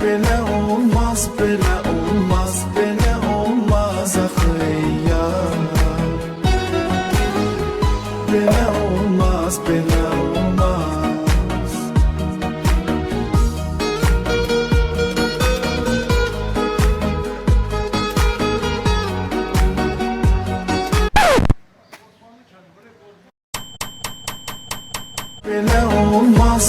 bele olmaz bele olmaz bele olmaz ahı ya Bele olmaz bele olmaz. Bele olmaz